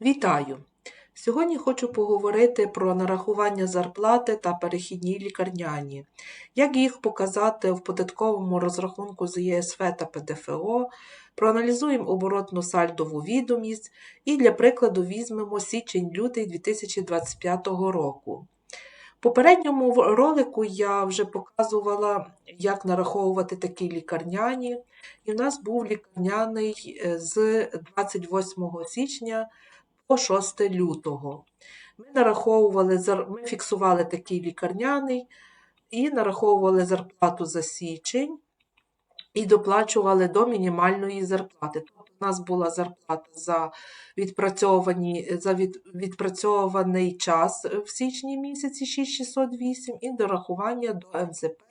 Вітаю! Сьогодні хочу поговорити про нарахування зарплати та перехідні лікарняні, як їх показати в податковому розрахунку з ЄСВ та ПДФО, проаналізуємо оборотну сальдову відомість і для прикладу візьмемо січень-лютий 2025 року. В попередньому ролику я вже показувала, як нараховувати такі лікарняні, і в нас був лікарняний е, з 28 січня 6 лютого. Ми нараховували, ми фіксували такий лікарняний і нараховували зарплату за січень і доплачували до мінімальної зарплати. Тобто у нас була зарплата за, відпрацьовані, за від, відпрацьований час в січні місяці 6608 і дорахування до МЗП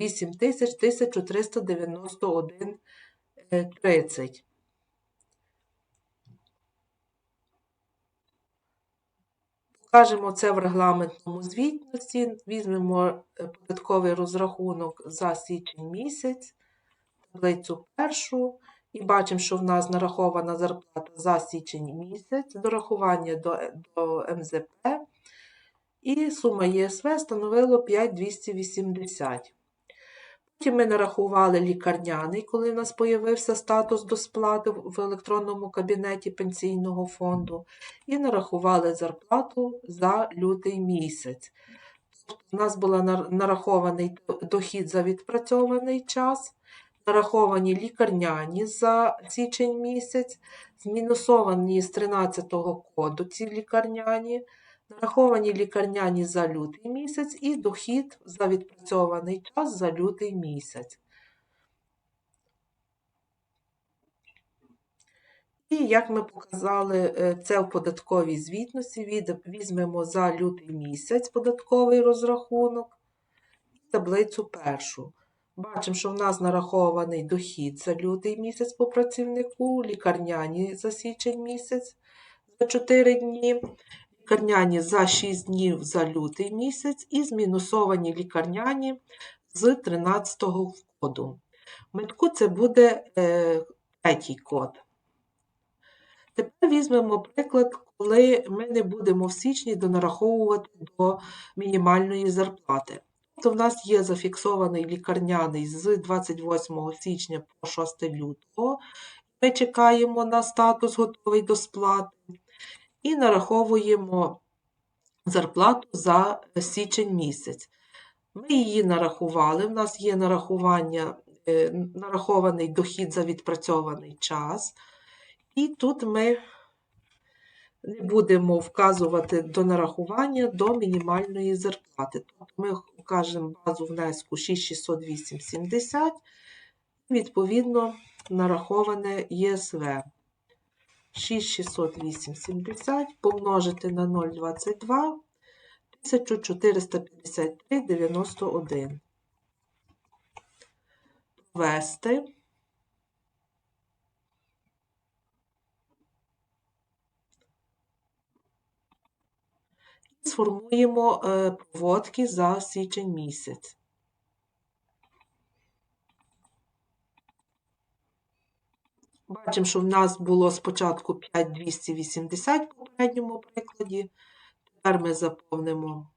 8000 1391 30. Покажемо це в регламентному звітності. Візьмемо е, податковий розрахунок за січень місяць, таблицю першу, і бачимо, що в нас нарахована зарплата за січень місяць, дорахування до, е, до МЗП, і сума ЄСВ становила 5280. Потім ми нарахували лікарняний, коли в нас з'явився статус до сплати в електронному кабінеті пенсійного фонду, і нарахували зарплату за лютий місяць. Тобто у нас був нарахований дохід за відпрацьований час, нараховані лікарняні за січень місяць, змінусовані з 13-го коду ці лікарняні, нараховані лікарняні за лютий місяць і дохід за відпрацьований час за лютий місяць. І як ми показали е, це в податковій звітності, візьмемо за лютий місяць податковий розрахунок і таблицю першу. Бачимо, що в нас нарахований дохід за лютий місяць по працівнику, лікарняні за січень місяць за 4 дні, лікарняні за 6 днів за лютий місяць і змінусовані лікарняні з 13-го коду. Метку це буде е, третій код. Тепер візьмемо приклад, коли ми не будемо в січні донараховувати до мінімальної зарплати. Тобто в нас є зафіксований лікарняний з 28 січня по 6 лютого. Ми чекаємо на статус готовий до сплати і нараховуємо зарплату за січень місяць. Ми її нарахували. В нас є нарахування, е, нарахований дохід за відпрацьований час. І тут ми не будемо вказувати до нарахування до мінімальної зарплати. Тобто ми вкажемо базу внеску 6608,70, відповідно, нараховане ЄСВ 6608,70 помножити на 0,22 1453,91. Ввести. Сформуємо е, проводки за січень місяць. Бачимо, що в нас було спочатку 5280 в попередньому прикладі. Тепер ми заповнимо,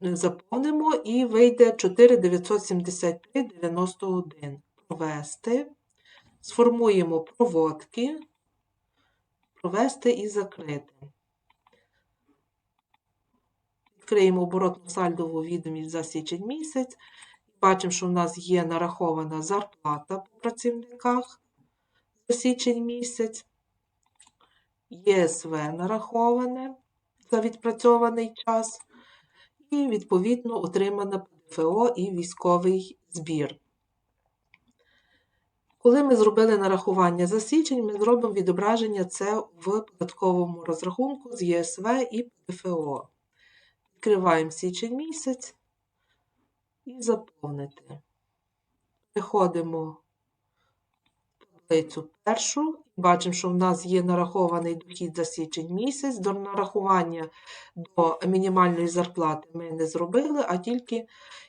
заповнимо і вийде 4973,91. Провести. Сформуємо проводки, провести і закрити. Відкриємо оборотну сальдову відомість за січень місяць. Бачимо, що в нас є нарахована зарплата по працівниках січень місяць. ЄСВ нараховане за відпрацьований час. І, відповідно, отримана ПДФО і військовий збір. Коли ми зробили нарахування за січень, ми зробимо відображення це в податковому розрахунку з ЄСВ і ПДФО. Відкриваємо січень місяць і заповнити. Переходимо в таблицю першу. Бачимо, що в нас є нарахований дохід за січень місяць. До нарахування до мінімальної зарплати ми не зробили, а тільки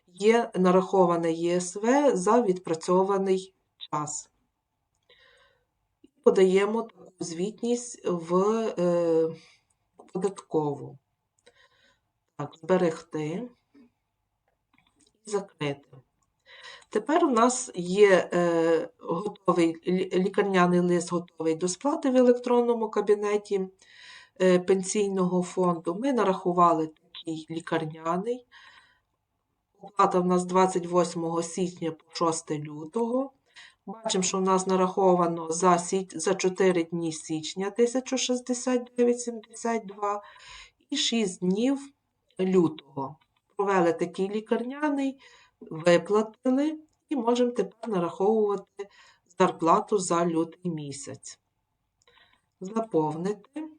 є нараховане ЄСВ за відпрацьований час. Подаємо таку звітність в е, податкову. Так, зберегти і закрити. Тепер у нас є е, готовий лікарняний лист готовий до сплати в електронному кабінеті е, пенсійного фонду. Ми нарахували такий лікарняний. Оплата в нас 28 січня по 6 лютого. Бачимо, що в нас нараховано за, за 4 дні січня 1069,72 і 6 днів лютого. Провели такий лікарняний, виплатили і можемо тепер нараховувати зарплату за лютий місяць. Заповнити.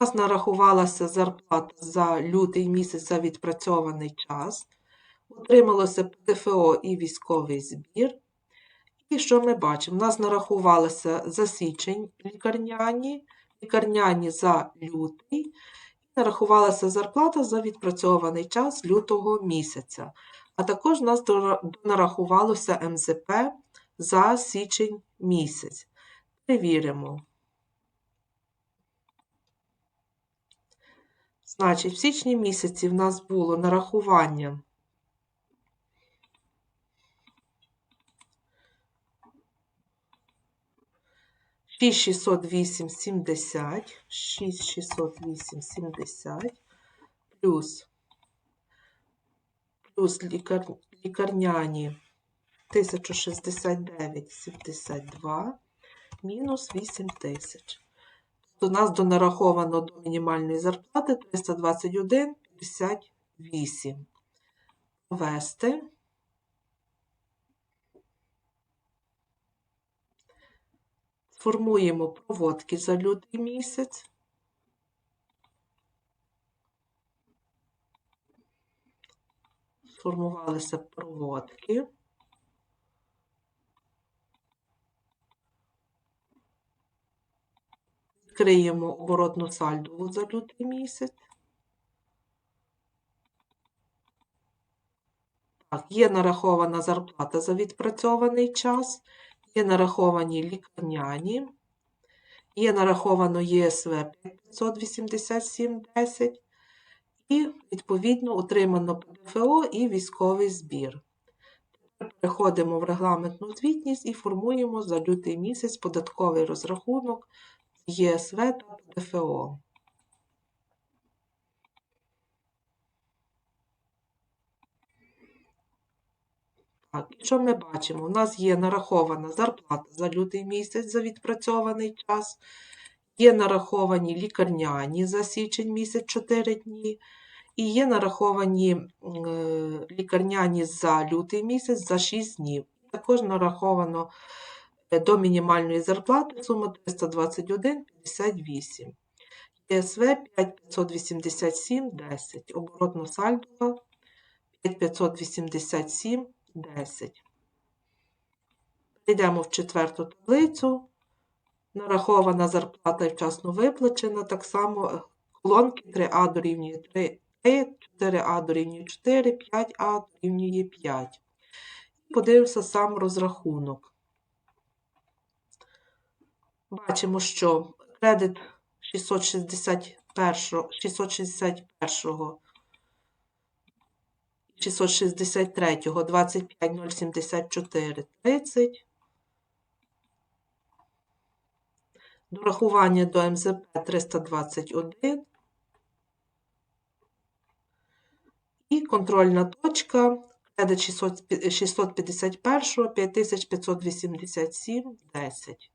У нас нарахувалася зарплата за лютий місяць за відпрацьований час. Отрималося ПДФО і військовий збір. І що ми бачимо? У нас нарахувалося за січень лікарняні, лікарняні за лютий, і нарахувалася зарплата за відпрацьований час лютого місяця. А також у нас дора- нарахувалося МЗП за січень місяць. Перевіримо. Значить, в січні місяці в нас було нарахування шість шістсот вісім сімдесят, шість шістсот вісім сімдесят, плюс, плюс лікар, лікарняні 1069,72, мінус 8 тисяч. Тобто у нас донараховано до мінімальної зарплати 321,58. Ввести. Формуємо проводки за лютий місяць. Сформувалися проводки. Відкриємо оборотну сальдову за лютий місяць. Так, є нарахована зарплата за відпрацьований час, є нараховані лікарняні, є нараховано ЄСВ 587,10 і, відповідно, отримано ПДФО і військовий збір. Переходимо в регламентну звітність і формуємо за лютий місяць податковий розрахунок ЄСВ та ПДФО. Так, і що ми бачимо? У нас є нарахована зарплата за лютий місяць за відпрацьований час, є нараховані лікарняні за січень місяць 4 дні, і є нараховані е, лікарняні за лютий місяць за 6 днів. Також нараховано е, до мінімальної зарплати сума 321,58. ЄСВ 5587,10. Оборотно сальдова 5587,10. 10. Йдемо в четверту таблицю. Нарахована зарплата і вчасно виплачена. Так само е, колонки 3А дорівнює 3, 4А дорівнює 4, 5А дорівнює 5. Подивимося сам розрахунок. Бачимо, що кредит 661, 661 663, 25074, 30. Дорахування до МЗП 321. І контрольна точка кредит 651, 5587, 10.